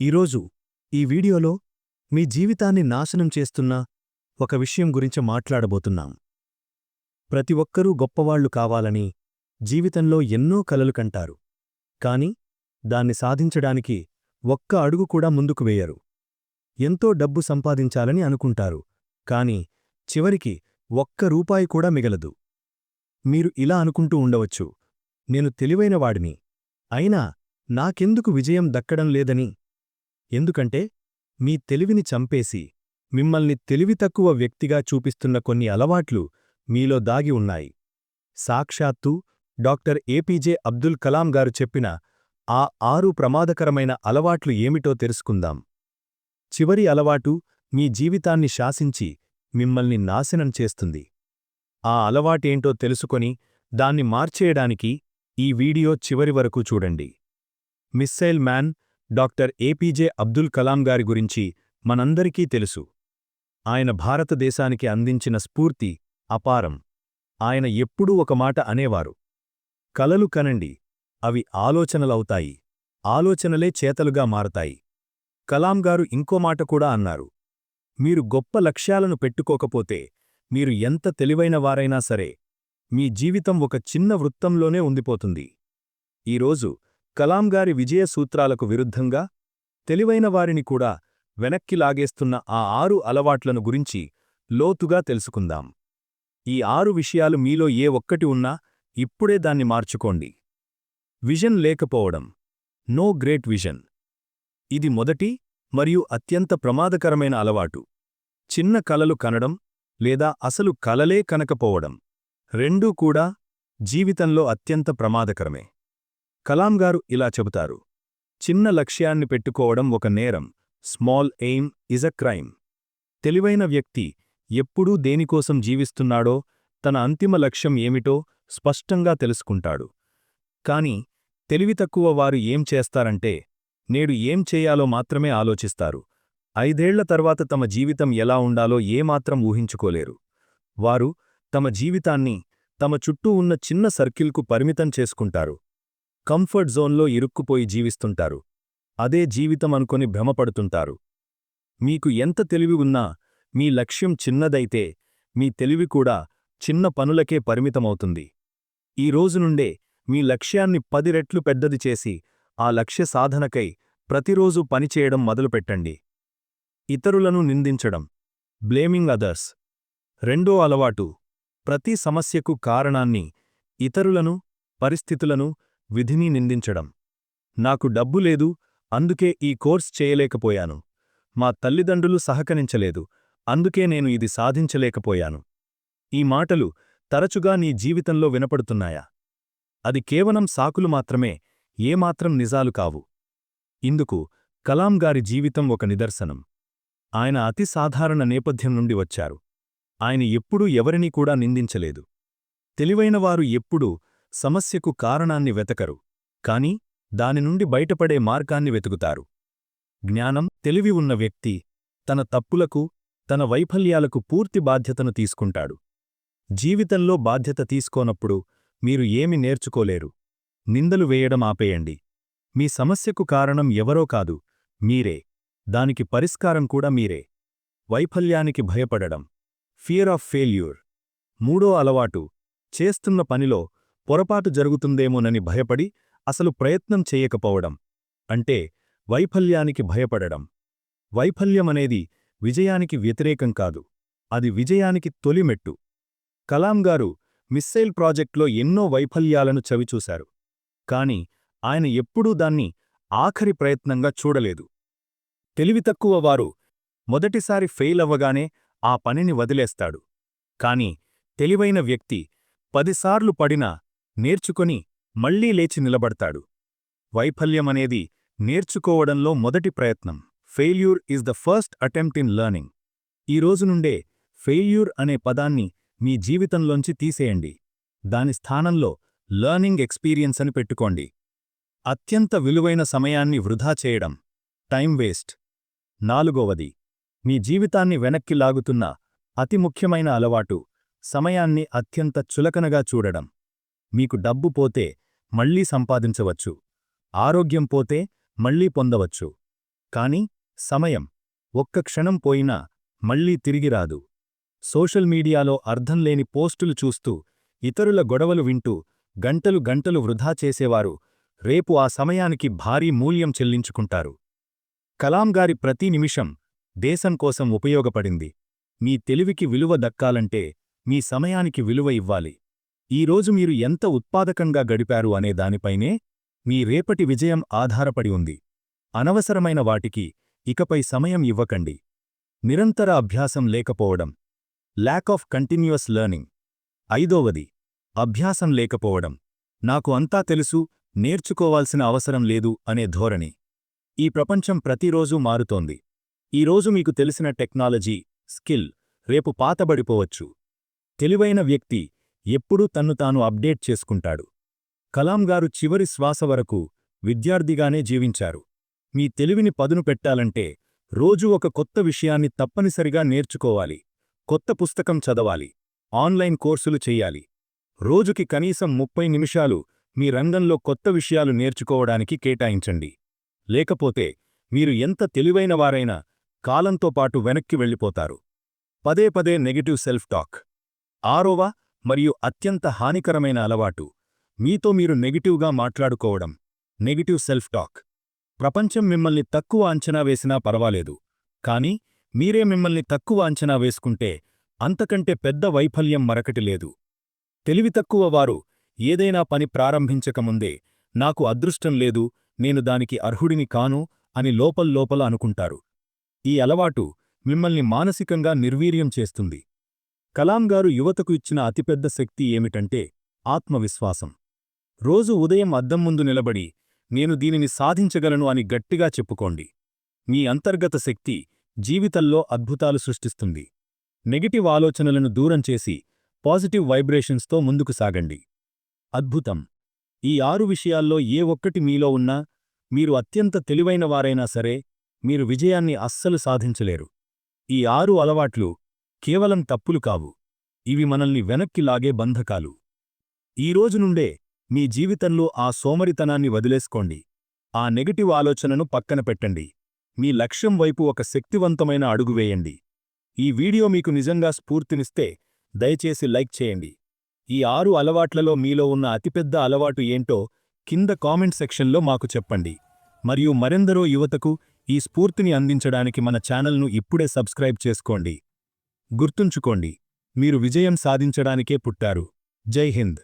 ఈరోజు ఈ వీడియోలో మీ జీవితాన్ని నాశనం చేస్తున్న ఒక విషయం గురించి మాట్లాడబోతున్నాం. ప్రతి ఒక్కరూ గొప్పవాళ్ళు కావాలని జీవితంలో ఎన్నో కలలు కంటారు. కాని దాన్ని సాధించడానికి ఒక్క అడుగు కూడా ముందుకు వేయరు. ఎంతో డబ్బు సంపాదించాలని అనుకుంటారు కాని చివరికి ఒక్క రూపాయి కూడా మిగలదు. మీరు ఇలా అనుకుంటూ ఉండవచ్చు నేను తెలివైనవాడిని అయినా నాకెందుకు విజయం దక్కడం లేదని ఎందుకంటే మీ తెలివిని చంపేసి మిమ్మల్ని తెలివి తక్కువ వ్యక్తిగా చూపిస్తున్న కొన్ని అలవాట్లు మీలో దాగి ఉన్నాయి. సాక్షాత్తు డాక్టర్ ఏపీజే అబ్దుల్ కలాం గారు చెప్పిన ఆ ఆరు ప్రమాదకరమైన అలవాట్లు ఏమిటో తెలుసుకుందాం. చివరి అలవాటు మీ జీవితాన్ని శాసించి మిమ్మల్ని నాశనం చేస్తుంది. ఆ అలవాటేంటో తెలుసుకొని దాన్ని మార్చేయడానికి ఈ వీడియో చివరి వరకు చూడండి. Missile man doctor APJ Abdul Kalam గారి గురించి మనందరికీ తెలుసు. ఆయన భారతదేశానికి అందించిన స్ఫూర్తి అపారం. ఆయన ఎప్పుడూ ఒక మాట అనేవారు. కలలు కనండి అవి ఆలోచనలవుతాయి. ఆలోచనలే చేతలుగా మారతాయి. కలాం గారు ఇంకో మాట కూడా అన్నారు. మీరు గొప్ప లక్ష్యాలను పెట్టుకోకపోతే మీరు ఎంత తెలివైన వారైనా సరే మీ జీవితం ఒక చిన్న వృత్తంలోనే ఉండిపోతుంది. ఈరోజు కలాం గారి విజయ సూత్రాలకు విరుద్ధంగా తెలివైన వారిని కూడా వెనక్కి లాగేస్తున్న ఆ ఆరు అలవాట్లను గురించి లోతుగా తెలుసుకుందాం. ఈ ఆరు విషయాలు మీలో ఏ ఒక్కటి ఉన్నా ఇప్పుడే దాన్ని మార్చుకోండి. విజన్ లేకపోవడం. No great vision. ఇది మొదటి మరియు అత్యంత ప్రమాదకరమైన అలవాటు. చిన్న కలలు కనడం లేదా అసలు కలలే కనకపోవడం. రెండూ కూడా జీవితంలో అత్యంత ప్రమాదకరమే. కలాం గారు ఇలా చెబుతారు. చిన్న లక్ష్యాన్ని పెట్టుకోవడం ఒక నేరం. Small aim is a crime. తెలివైన వ్యక్తి ఎప్పుడూ దేనికోసం జీవిస్తున్నాడో తన అంతిమ లక్ష్యం ఏమిటో స్పష్టంగా తెలుసుకుంటాడు. కాని తెలివి తక్కువ వారు ఏం చేస్తారంటే నేడు ఏం చేయాలో మాత్రమే ఆలోచిస్తారు. ఐదేళ్ళ తర్వాత తమ జీవితం ఎలా ఉండాలో ఏమాత్రం ఊహించుకోలేరు. వారు తమ జీవితాన్ని తమ చుట్టూ ఉన్న చిన్న సర్కిల్కు పరిమితం చేసుకుంటారు. కంఫర్ట్ జోన్లో ఇరుక్కుపోయి జీవిస్తుంటారు. అదే జీవితం అనుకొని భ్రమపడుతుంటారు. మీకు ఎంత తెలివి ఉన్నా మీ లక్ష్యం చిన్నదైతే మీ తెలివి కూడా చిన్న పనులకే పరిమితమవుతుంది. ఈ రోజునుండే మీ లక్ష్యాన్ని పది రెట్లు పెద్దది చేసి ఆ లక్ష్య సాధనకై ప్రతిరోజూ పనిచేయడం మొదలుపెట్టండి. ఇతరులను నిందించడం. Blaming others. రెండో అలవాటు. ప్రతి సమస్యకు కారణాన్ని ఇతరులను పరిస్థితులను విధిని నిందించడం. నాకు డబ్బు లేదు అందుకే ఈ కోర్స్ చేయలేకపోయాను. మా తల్లిదండ్రులు సహకరించలేదు అందుకే నేను ఇది సాధించలేకపోయాను. ఈ మాటలు తరచుగా నీ జీవితంలో వినపడుతున్నాయా? అది కేవలం సాకులు మాత్రమే ఏమాత్రం నిజాలు కావు. ఇందుకు కలాం గారి జీవితం ఒక నిదర్శనం. ఆయన అతి సాధారణ నేపథ్యం నుండి వచ్చారు. ఆయన ఎప్పుడూ ఎవరినీ కూడా నిందించలేదు. తెలివైనవారు ఎప్పుడూ సమస్యకు కారణాన్ని వెతకరు కాని దాని నుండి బయటపడే మార్గాన్ని వెతుకుతారు. జ్ఞానం తెలివి ఉన్న వ్యక్తి తన తప్పులకు తన వైఫల్యాలకు పూర్తి బాధ్యతను తీసుకుంటాడు. జీవితంలో బాధ్యత తీసుకోనప్పుడు మీరు ఏమి నేర్చుకోలేరు. నిందలు వేయడం ఆపేయండి. మీ సమస్యకు కారణం ఎవరో కాదు మీరే. దానికి పరిష్కారం కూడా మీరే. వైఫల్యానికి భయపడడం. ఫియర్ ఆఫ్ ఫెయిల్యూర్ మూడో అలవాటు చేస్తున్న పనిలో పొరపాటు జరుగుతుందేమోనని భయపడి అసలు ప్రయత్నం చేయకపోవడం అంటే వైఫల్యానికి భయపడడం. వైఫల్యమనేది విజయానికి వ్యతిరేకం కాదు అది విజయానికి తొలిమెట్టు. కలాం గారు మిస్సైల్ ప్రాజెక్ట్లో ఎన్నో వైఫల్యాలను చవిచూశారు కాని ఆయన ఎప్పుడూ దాన్ని ఆఖరి ప్రయత్నంగా చూడలేదు. తెలివితక్కువ వారు మొదటిసారి ఫెయిల్ అవ్వగానే ఆ పనిని వదిలేస్తాడు కాని తెలివైన వ్యక్తి పదిసార్లు పడినా నేర్చుకొని మళ్ళీ లేచి నిలబడతాడు. వైఫల్యమనేది నేర్చుకోవడంలో మొదటి ప్రయత్నం. Failure is the first attempt in learning. ఈ రోజునుండే ఫెయిల్యూర్ అనే పదాన్ని మీ జీవితంలోంచి తీసేయండి. దాని స్థానంలో లర్నింగ్ ఎక్స్పీరియన్స్ అని పెట్టుకోండి. అత్యంత విలువైన సమయాన్ని వృధా చేయడం. Time waste. నాలుగోవది. మీ జీవితాన్ని వెనక్కి లాగుతున్న అతి ముఖ్యమైన అలవాటు సమయాన్ని అత్యంత చులకనగా చూడడం. మీకు డబ్బు పోతే మళ్ళీ సంపాదించవచ్చు. ఆరోగ్యం పోతే మళ్ళీ పొందవచ్చు. కాని సమయం ఒక్క క్షణం పోయినా మళ్ళీ తిరిగి రాదు. సోషల్ మీడియాలో అర్థంలేని పోస్టులు చూస్తూ ఇతరుల గొడవలు వింటూ గంటలు గంటలు వృధా చేసేవారు రేపు ఆ సమయానికి భారీ మూల్యం చెల్లించుకుంటారు. కలాంగారి ప్రతి నిమిషం దేశం కోసం ఉపయోగపడింది. మీ తెలివికి విలువ దక్కాలంటే మీ సమయానికి విలువ ఇవ్వాలి. ఈరోజు మీరు ఎంత ఉత్పాదకంగా గడిపారు అనే దానిపైనే మీ రేపటి విజయం ఆధారపడి ఉంది. అనవసరమైన వాటికి ఇకపై సమయం ఇవ్వకండి. నిరంతర అభ్యాసం లేకపోవడం. ల్యాక్ ఆఫ్ కంటిన్యూయస్ లెర్నింగ్ ఐదోవది. అభ్యాసం లేకపోవడం. నాకు అంతా తెలుసు నేర్చుకోవాల్సిన అవసరం లేదు అనే ధోరణి. ఈ ప్రపంచం ప్రతిరోజూ మారుతోంది. ఈరోజు మీకు తెలిసిన టెక్నాలజీ స్కిల్ రేపు పాతబడిపోవచ్చు. తెలివైన వ్యక్తి ఎప్పుడూ తన్ను తాను అప్డేట్ చేసుకుంటాడు. కలాం గారు చివరి శ్వాస వరకు విద్యార్థిగానే జీవించారు. మీ తెలివిని పదును పెట్టాలంటే రోజూ ఒక కొత్త విషయాన్ని తప్పనిసరిగా నేర్చుకోవాలి. కొత్త పుస్తకం చదవాలి. ఆన్లైన్ కోర్సులు చెయ్యాలి రోజుకి కనీసం ముప్పై నిమిషాలు మీ రంగంలో కొత్త విషయాలు నేర్చుకోవడానికి కేటాయించండి. లేకపోతే మీరు ఎంత తెలివైనవారైనా కాలంతో పాటు వెనక్కి వెళ్ళిపోతారు. పదే పదే నెగటివ్ సెల్ఫ్ టాక్. ఆరోవా మరియు అత్యంత హానికరమైన అలవాటు. మీతో మీరు నెగిటివ్గా మాట్లాడుకోవడం. నెగిటివ్ సెల్ఫ్ టాక్ ప్రపంచం మిమ్మల్ని తక్కువ అంచనా వేసినా పర్వాలేదు. కాని మీరే మిమ్మల్ని తక్కువ అంచనా వేసుకుంటే అంతకంటే పెద్ద వైఫల్యం మరకటి లేదు. తెలివి తక్కువ వారు. ఏదైనా పని ప్రారంభించకముందే నాకు అదృష్టం లేదు నేను దానికి అర్హుడిని కాను అని లోపల్లోపల అనుకుంటారు. ఈ అలవాటు మిమ్మల్ని మానసికంగా నిర్వీర్యం చేస్తుంది. కలాంగారు యువతకు ఇచ్చిన అతిపెద్ద శక్తి ఏమిటంటే ఆత్మవిశ్వాసం. రోజు ఉదయం అద్దం ముందు నిలబడి నేను దీనిని సాధించగలను అని గట్టిగా చెప్పుకోండి. మీ అంతర్గత శక్తి జీవితంలో అద్భుతాలు సృష్టిస్తుంది. నెగిటివ్ ఆలోచనలను దూరం చేసి పాజిటివ్ వైబ్రేషన్స్తో ముందుకు సాగండి. అద్భుతం! ఈ ఆరు విషయాల్లో ఏ ఒక్కటి మీలో ఉన్నా మీరు అత్యంత తెలివైనవారైనా సరే మీరు విజయాన్ని అస్సలు సాధించలేరు. ఈ ఆరు అలవాట్లు కేవలం తప్పులు కావు. ఇవి మనల్ని వెనక్కి లాగే బంధకాలు. ఈరోజు నుండే మీ జీవితంలో ఆ సోమరితనాన్ని వదిలేసుకోండి. ఆ నెగటివ్ ఆలోచనను పక్కన పెట్టండి. మీ లక్ష్యం వైపు ఒక శక్తివంతమైన అడుగు వేయండి. ఈ వీడియో మీకు నిజంగా స్ఫూర్తినిస్తే దయచేసి లైక్ చేయండి. ఈ ఆరు అలవాట్లలో మీలో ఉన్న అతిపెద్ద అలవాటు ఏంటో కింద కామెంట్ సెక్షన్లో మాకు చెప్పండి. మరియు మరెందరో యువతకు ఈ స్ఫూర్తిని అందించడానికి మన ఛానల్ను ఇప్పుడే సబ్స్క్రైబ్ చేసుకోండి. గుర్తుంచుకోండి మీరు విజయం సాధించడానికే పుట్టారు. జై హింద్.